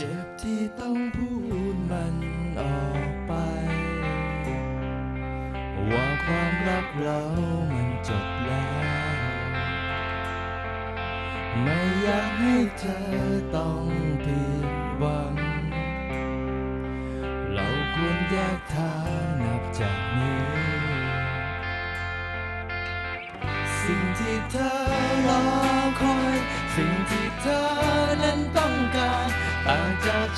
จ็บที่ต้องพูดมันออกไป ว่าความรักเรามันจบแล้ว ไม่อยากให้เธอต้องผิดหวัง เราควรแยกทางนับจากนี้ สิ่งที่เธอ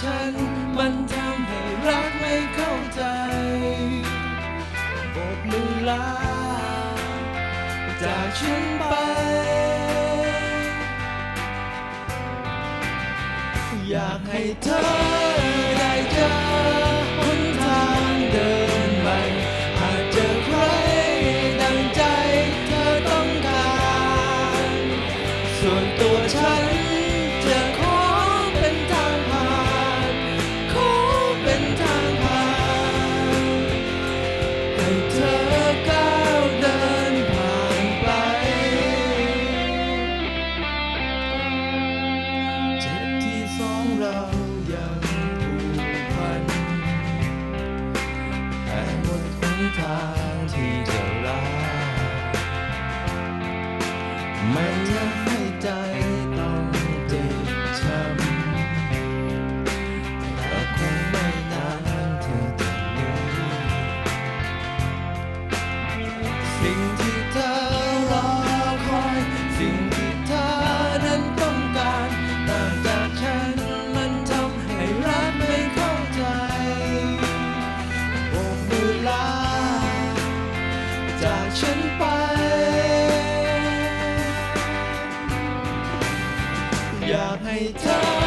ฉัน มันทำให้รักไม่เข้าใจโบกมือลาจากฉันไป อยากให้เธอได้เจอหนทางเดิ ทางที่จะรักไม่อยากให้ใจ อยากให้เธอ